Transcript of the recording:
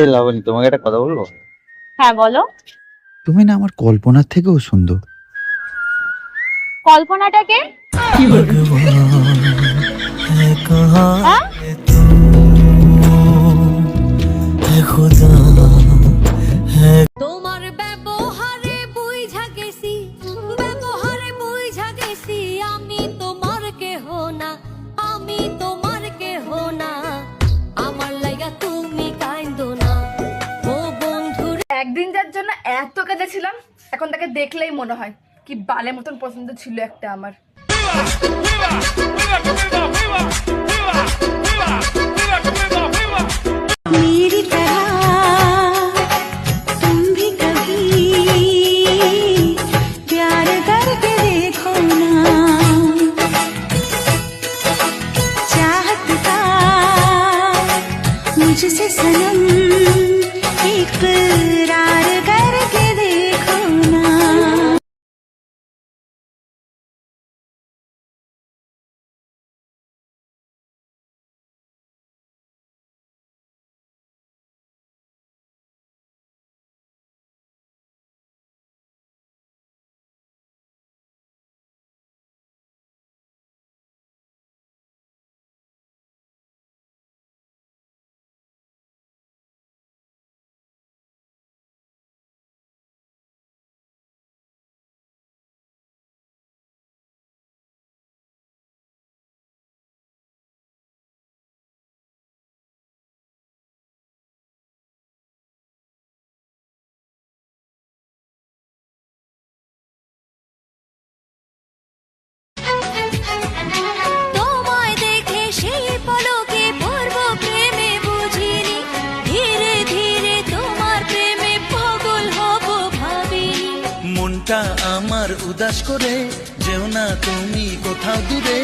এই লাবণী তোমাকে একটা কথা বলব? হ্যাঁ বলো। তুমি না আমার কল্পনার থেকেও সুন্দর। কল্পনাটাকে হ্যাঁ? জন্য এত কেঁদেছিলাম এখন তাকে দেখলেই মনে হয় কি বালের মতন পছন্দ ছিল একটা আমার मेरी तरह तुम भी कभी प्यार करके देखो ना चाहत का मुझसे सनम মনটা আমার উদাস করে যেও না তুমি কোথাও দূরে।